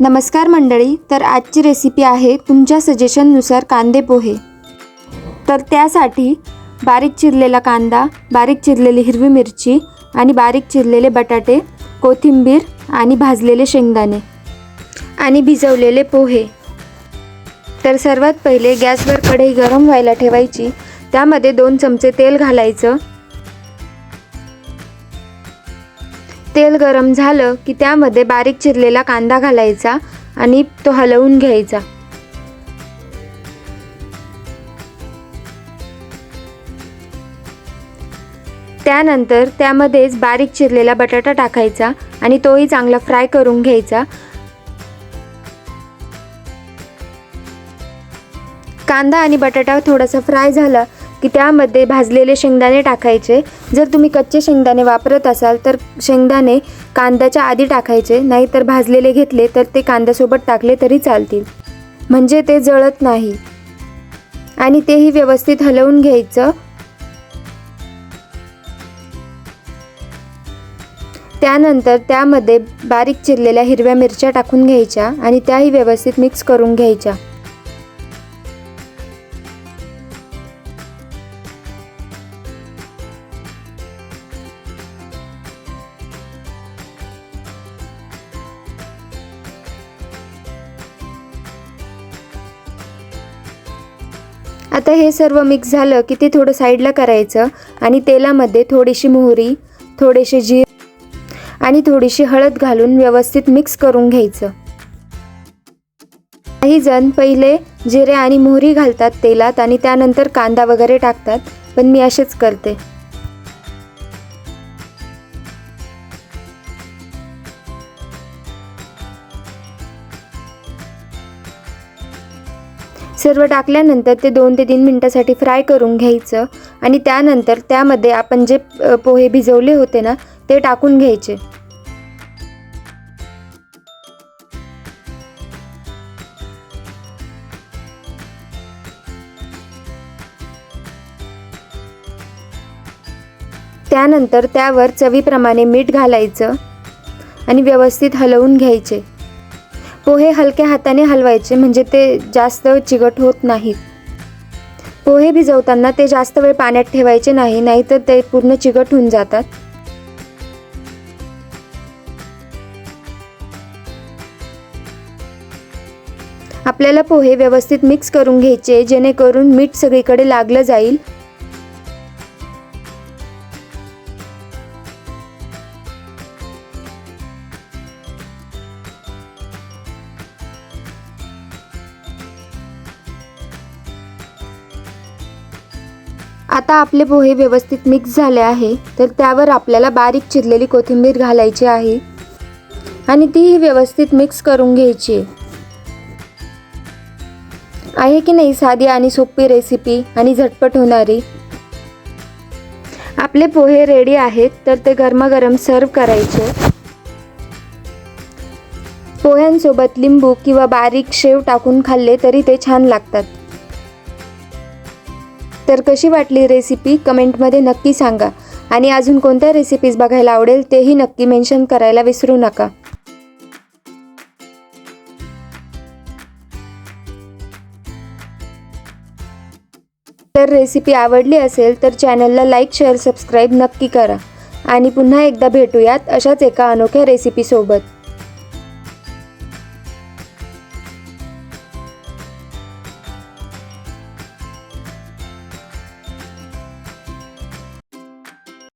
नमस्कार मंडळी तर आजची रेसिपी आहे तुमच्या सजेशननुसार कांदे पोहे. तर त्यासाठी बारीक चिरलेला कांदा बारीक चिरलेली हिरवी मिरची आणि बारीक चिरलेले बटाटे कोथिंबीर आणि भाजलेले शेंगदाणे आणि भिजवलेले पोहे. तर सर्वात पहिले गॅसवर कढई गरम व्हायला ठेवायची. त्यामध्ये दोन चमचे तेल घालायचं. तेल गरम झालं की त्यामध्ये बारीक चिरलेला कांदा घालायचा आणि तो हलवून घ्यायचा. त्यानंतर त्यामध्येच बारीक चिरलेला बटाटा टाकायचा आणि तोही चांगला फ्राय करून घ्यायचा. कांदा आणि बटाटा थोडासा फ्राय झाला की त्यामध्ये भाजलेले शेंगदाणे टाकायचे. जर तुम्ही कच्चे शेंगदाणे वापरत असाल तर शेंगदाणे कांद्याच्या आधी टाकायचे. नाहीतर भाजलेले घेतले तर ते कांद्यासोबत टाकले तरी चालतील. म्हणजे ते जळत नाही. आणि तेही व्यवस्थित हलवून घ्यायचं. त्यानंतर त्यामध्ये बारीक चिरलेल्या हिरव्या मिरच्या टाकून घ्यायच्या आणि त्याही व्यवस्थित मिक्स करून घ्यायच्या. आता हे सर्व मिक्स झालं की ते थोडं साईडला करायचं आणि तेलामध्ये थोडीशी मोहरी थोडेसे जीर आणि थोडीशी हळद घालून व्यवस्थित मिक्स करून घ्यायचं. काही जण पहिले जिरे आणि मोहरी घालतात तेलात आणि त्यानंतर कांदा वगैरे टाकतात पण मी असेच करते. सर्व टाकल्यानंतर ते दोन ते तीन मिनटासाठी फ्राय करून घ्यायचं आणि त्यानंतर त्यामध्ये आपण जे पोहे भिजवले होते ना ते टाकून घ्यायचे. त्यानंतर त्यावर चवीप्रमाणे मीठ घालायचं आणि व्यवस्थित हलवून घ्यायचे. पोहे हलक्या हाताने हलवायचे म्हणजे ते जास्त चिकट होत नाहीत. पोहे भिजवताना ते जास्त वेळ पाण्यात ठेवायचे नाही नाहीतर ते पूर्ण चिकट होऊन जातात. आपल्याला पोहे व्यवस्थित मिक्स करून घ्यायचे जेणेकरून मीठ सगळीकडे लागलं जाईल. आता आपले पोहे व्यवस्थित मिक्स झाले आहे तर त्यावर आपल्याला बारीक चिरलेली कोथिंबीर घालायची आहे. आणि तीही व्यवस्थित मिक्स करून घ्यायची आहे. की नाही साधी आणि सोपी रेसिपी आणि झटपट होणारी? आपले पोहे रेडी आहेत तर ते गरमागरम सर्व करायचे. पोह्यांसोबत लिंबू किंवा बारीक शेव टाकून खाल्ले तरी ते छान लागतात. तर कशी वाटली रेसिपी कमेंटमध्ये नक्की सांगा. आणि अजून कोणत्या रेसिपीज बघायला आवडेल तेही नक्की मेन्शन करायला विसरू नका. तर रेसिपी आवडली असेल तर चॅनलला लाईक शेअर सबस्क्राईब नक्की करा. आणि पुन्हा एकदा भेटूयात अशाच एका अनोख्या रेसिपीसोबत